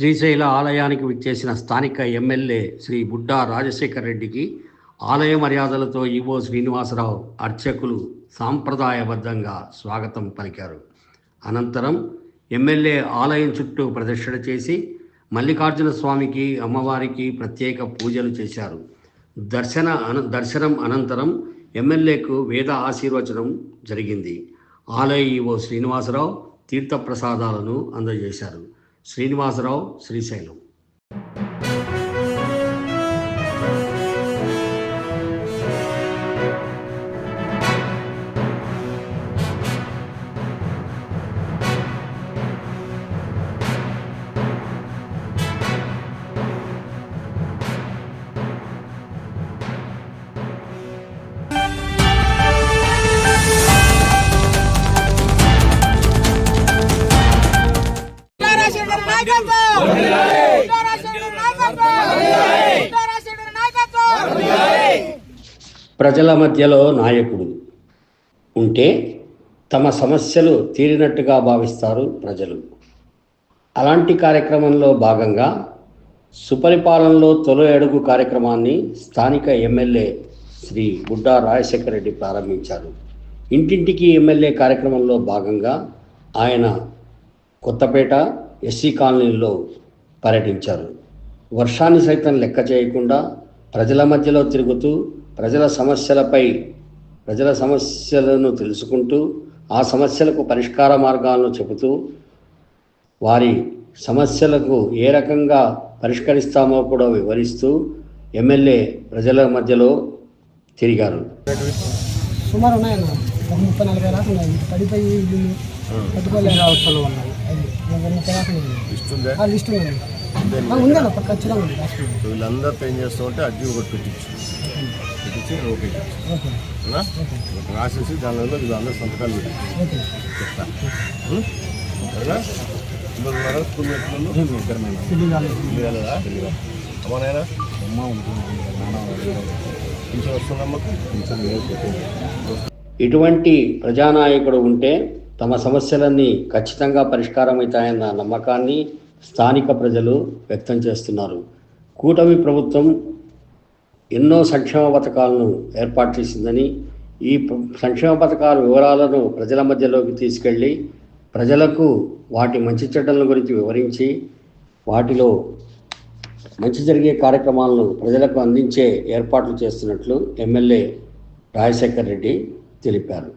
శ్రీశైల ఆలయానికి విచ్చేసిన స్థానిక ఎమ్మెల్యే శ్రీ బుడ్డా రాజశేఖర్ రెడ్డికి ఆలయ మర్యాదలతో ఈవో శ్రీనివాసరావు అర్చకులు సాంప్రదాయబద్ధంగా స్వాగతం పలికారు. అనంతరం ఎమ్మెల్యే ఆలయం చుట్టూ ప్రదక్షిణ చేసి మల్లికార్జున స్వామికి అమ్మవారికి ప్రత్యేక పూజలు చేశారు. దర్శన అన దర్శనం అనంతరం ఎమ్మెల్యేకు వేద ఆశీర్వచనం జరిగింది. ఆలయ ఈవో శ్రీనివాసరావు తీర్థప్రసాదాలను అందజేశారు. శ్రీనివాసరావు శ్రీశైలం. ప్రజల మధ్యలో నాయకుడు ఉంటే తమ సమస్యలు తీరినట్టుగా భావిస్తారు ప్రజలు. అలాంటి కార్యక్రమంలో భాగంగా సుపరిపాలనలో తొలి అడుగు కార్యక్రమాన్ని స్థానిక ఎమ్మెల్యే శ్రీ గుడ్డా రాజశేఖర రెడ్డి ప్రారంభించారు. ఇంటింటికి ఎమ్మెల్యే కార్యక్రమంలో భాగంగా ఆయన కొత్తపేట ఎస్సీ కాలనీలో పర్యటించారు. వర్షాన్ని సైతం లెక్క చేయకుండా ప్రజల మధ్యలో తిరుగుతూ ప్రజల సమస్యలపై ప్రజల సమస్యలను తెలుసుకుంటూ ఆ సమస్యలకు పరిష్కార మార్గాలను చెబుతూ వారి సమస్యలకు ఏ రకంగా పరిష్కరిస్తామో కూడా వివరిస్తూ ఎమ్మెల్యే ప్రజల మధ్యలో తిరిగారు. సుమారు ఉన్నాయన్న. ఒక ముప్పై నలభై దాకా ఉన్నాయి. పడిపోయి ఇల్లు పట్టుకోలేని అవస్థలో ఉన్నాయి లిస్ట్ ఉంది. ఖచ్చితంగా ఉంది వీళ్ళందరితో ఏం చేస్తామంటే అర్జీ ఒకటి పెట్టించు. పెట్టించి ఓకే ఓకే. రాసేసి దానిలో వీళ్ళందరూ సంతకాలు పెట్టి. స్కూల్ అమ్మా నాయన? అమ్మ ఉంటుంది ఇటువంటి ప్రజానాయకుడు ఉంటే తమ సమస్యలన్నీ ఖచ్చితంగా పరిష్కారమవుతాయన్న నమ్మకాన్ని స్థానిక ప్రజలు వ్యక్తం చేస్తున్నారు. కూటమి ప్రభుత్వం ఎన్నో సంక్షేమ పథకాలను ఏర్పాటు చేసిందని ఈ సంక్షేమ పథకాల వివరాలను ప్రజల మధ్యలోకి తీసుకెళ్ళి ప్రజలకు వాటి మంచి చెడ్డల గురించి వివరించి వాటిలో మంచి జరిగే కార్యక్రమాలను ప్రజలకు అందించే ఏర్పాట్లు చేస్తున్నట్లు ఎమ్మెల్యే రాజశేఖర్ రెడ్డి తెలిపారు.